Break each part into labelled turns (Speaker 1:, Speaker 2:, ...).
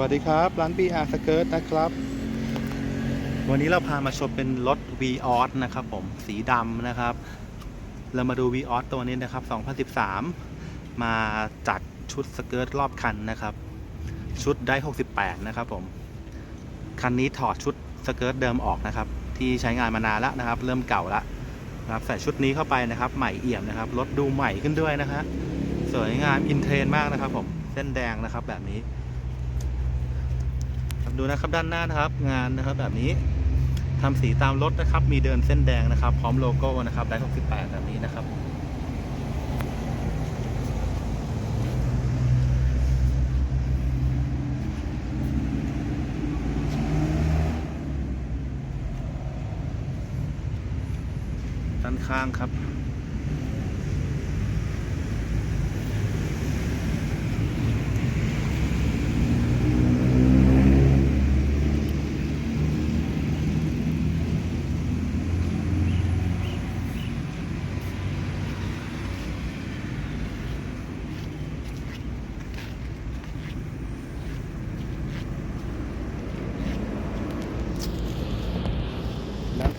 Speaker 1: วัสดีครับ ร้าน BR Skirt นะครับ วันนี้เราพามาชมเป็นรถ v ีออสนะครับผมสีดำนะครับ เรามาดู v ีออสตัวนี้นะครับ 2013 มาจัดชุดสเกิร์ตรอบคันนะครับ ชุดได้ 68 นะครับผม คันนี้ถอดชุดสเกิร์ตเดิมออกนะครับ ที่ใช้งานมานานแล้วนะครับ เริ่มเก่าแล้วนะครับใส่ชุดนี้เข้าไปนะครับ ใหม่เอี่ยมนะครับรถดูใหม่ขึ้นด้วยนะฮะสวยงามอินเทรนมากนะครับผมเส้นแดงนะครับแบบนี้ ดูนะครับด้านหน้านะครับงานนะครับแบบนี้ทำสีตามรถนะครับ มีเดินเส้นแดงนะครับ พร้อมโลโก้นะครับได้68แบบนี้นะครับ ด้านข้างครับ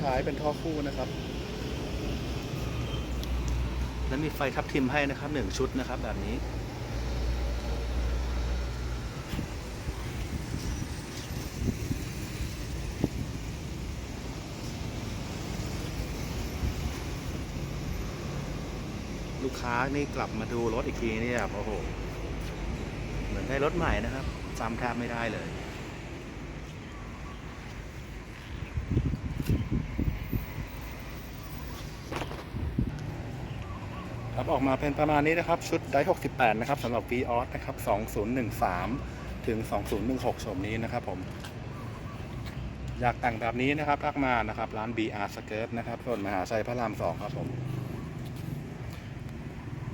Speaker 1: ท้ายเป็นท่อคู่นะครับ และมีไฟทับทิมให้นะครับหนึ่งชุดนะครับแบบนี้ ลูกค้านี่กลับมาดูรถอีกทีนี่แบบโอ้โห เหมือนได้รถใหม่นะครับซ้ำแทบไม่ได้เลย ครับออกมาเป็นประมาณนี้นะครับ ชุดได68 นะครับสำหรับ v ีออสนะครับ 2013 ถึง 2016โฉมนี้นะครับผมอยากแต่งแบบนี้นะครับทักมานะครับ ร้าน BR Skirt นะครับส่วนมหาชัยพระราม 2 ครับผม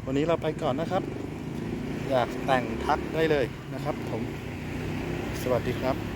Speaker 1: วันนี้เราไปก่อนนะครับ อยากแต่งทักได้เลยนะครับผม สวัสดีครับ